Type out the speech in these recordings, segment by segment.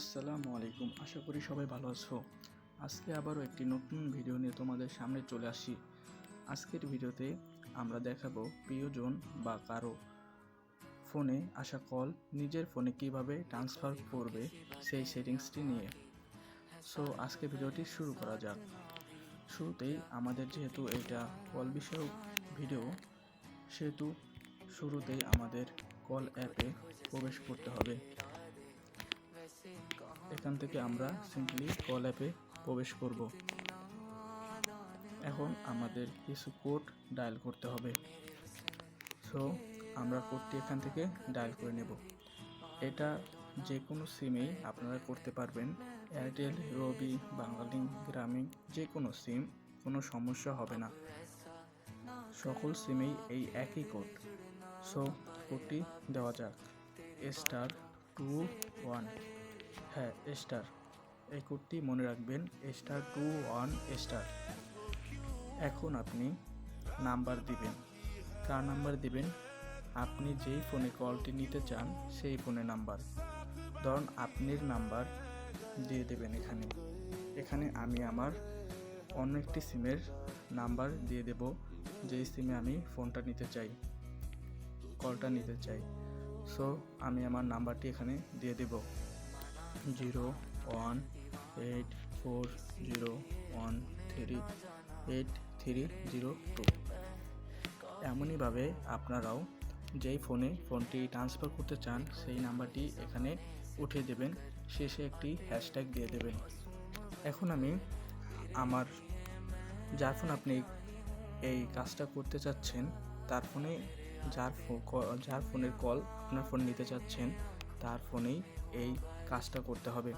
আসসালামু আলাইকুম। আশা করি সবাই ভালো আছো। আজকে আবারও একটি নতুন ভিডিও নিয়ে তোমাদের সামনে চলে আসি। আজকের ভিডিওতে আমরা দেখাবো প্রিয়জন বা কারও ফোনে আসা কল, নিজের ফোনে কীভাবে ট্রান্সফার করবে সেই সেটিংসটি নিয়ে। সো আজকে ভিডিওটি শুরু করা যাক। শুরুতেই আমাদের যেহেতু এটা কল বিষয়ক ভিডিও, সেহেতু শুরুতেই আমাদের কল অ্যাপে প্রবেশ করতে হবে। এখান থেকে আমরা সিম্পলি কল অ্যাপে প্রবেশ করব। এখন আমাদের কিছু কোড ডায়াল করতে হবে। সো আমরা কোডটি এখান থেকে ডায়াল করে নেব। এটা যে কোনো সিমেই আপনারা করতে পারবেন। এয়ারটেল রবি বাঙালি গ্রামীণ যে কোনো সিম কোনো সমস্যা হবে না। সকল সিমেই এই একই কোড সো কোডটি দেওয়া যাক। স্টার টু ওয়ান হ্যাঁ স্টার। এই কোডটি মনে রাখবেন, স্টার টু ওয়ান স্টার। এখন আপনি নাম্বার দিবেন। কার নাম্বার দিবেন? আপনি যেই ফোনে কলটি নিতে চান, সেই ফোনের নাম্বার। ধরুন আপনির নাম্বার দিয়ে দেবেন এখানে। এখানে আমি আমার অন্য একটি সিমের নাম্বার দিয়ে দেব, যেই সিমে আমি ফোনটা নিতে চাই, কলটা নিতে চাই। সো, আমি আমার নাম্বারটি এখানে দিয়ে দেব। Zero one eight four zero one three eight three zero two. এমনইভাবে আপনারাও যেই ফোনে ফোনটি ট্রান্সফার করতে চান, সেই নাম্বারটি এখানে উঠিয়ে দেবেন, শেষে একটি হ্যাশট্যাগ দিয়ে দেবেন। এখন আমি আমার যার ফোন আপনি এই কাজটা করতে চাচ্ছেন, তার ফোনে যার ফো- ক- যার ফোনের কল আপনার ফোন নিতে চাচ্ছেন, তার ফোনেই এই কাজটা করতে হবে।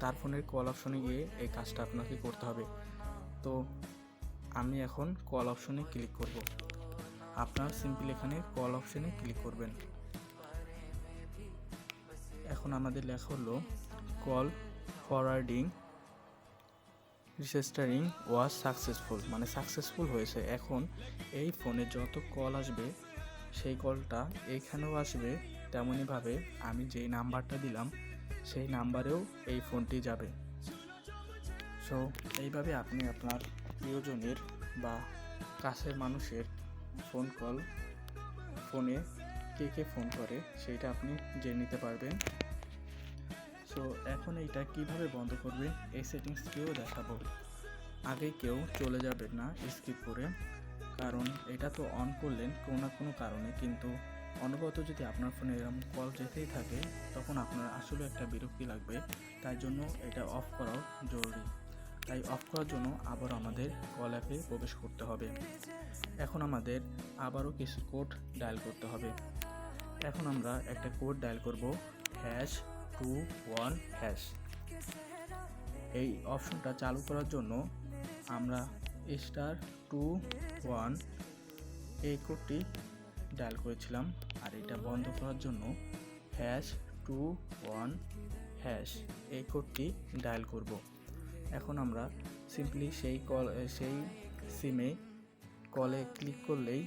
তার ফোনের কল অপশনে গিয়ে এই কাজটা আপনাকে করতে হবে। তো আমি এখন কল অপশনে ক্লিক করব। আপনার সিম্পল এখানে কল অপশনে ক্লিক করবেন। এখন আমাদের লেখা হলো call forwarding registering was successful মানে সাকসেসফুল হয়েছে। এখন এই ফোনে যত কল আসবে, সেই কলটা এখানেও আসবে তেমনইভাবে আমি যেই নাম্বারটা দিলাম সেই নাম্বারেও এই ফোনটি যাবে। সো এইভাবে আপনি আপনার প্রিয়জনের বা কাছের মানুষের ফোন কল ফোনে কে কে ফোন করে সেইটা আপনি জেনে নিতে পারবেন। সো এখন এইটা কীভাবে বন্ধ করবে এই সেটিংসটিও দেখাবো। আগে কেউ চলে যাবেন না স্কিপ করে। কারণ এটা তো অন করলেন কোনো না কোনো কারণে, কিন্তু অনবরত যদি আপনার ফোনে এরকম কল যেতেই থাকে, তখন আপনার আসলে একটা বিরক্তি লাগবে। তাই জন্য এটা অফ করাও জরুরি। তাই অফ করার জন্য আবার আমাদের কল অ্যাপে প্রবেশ করতে হবে। এখন আমাদের আবারও কিছু কোড ডায়াল করতে হবে। এখন আমরা একটা কোড ডায়াল করব হ্যাশ টু ওয়ান হ্যাশ এই অপশনটা চালু করার জন্য আমরা স্টার টু ওয়ান এই কোডটি ডায়াল করেছিলাম আর এটা বন্ধ করার জন্য হ্যাশ টু ওয়ান হ্যাশ এই কোডটি ডায়াল করব। এখন আমরা সিম্পলি সেই কল সেই সিমে কলে ক্লিক করলেই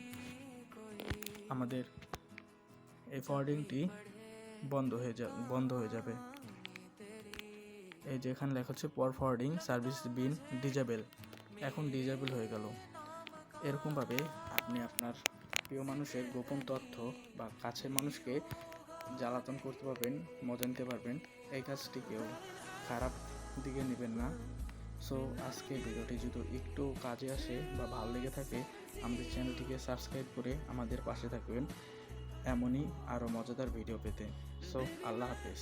আমাদের এই ফরওয়ার্ডিংটি বন্ধ হয়ে যা, বন্ধ হয়ে যাবে। এই যে এখানে লেখা হচ্ছে, পর ফরওয়ার্ডিং সার্ভিস বিন ডিজেবল এখন ডিজেবল হয়ে গেল। এরকমভাবে আপনি আপনার প্রিয় মানুষের গোপন তথ্য বা কাছের মানুষকে জ্বালাতন করতে পারবেন, মজা নিতে পারবেন, এই কাজটি কেউ খারাপ দিকে নেবেন না। সো আজকে ভিডিওটি যদি একটু কাজে আসে বা ভালো লেগে থাকে, আমাদের চ্যানেলটিকে সাবস্ক্রাইব করে আমাদের পাশে থাকবেন। এমনই আরও মজাদার ভিডিও পেতে। সো আল্লাহ হাফেজ।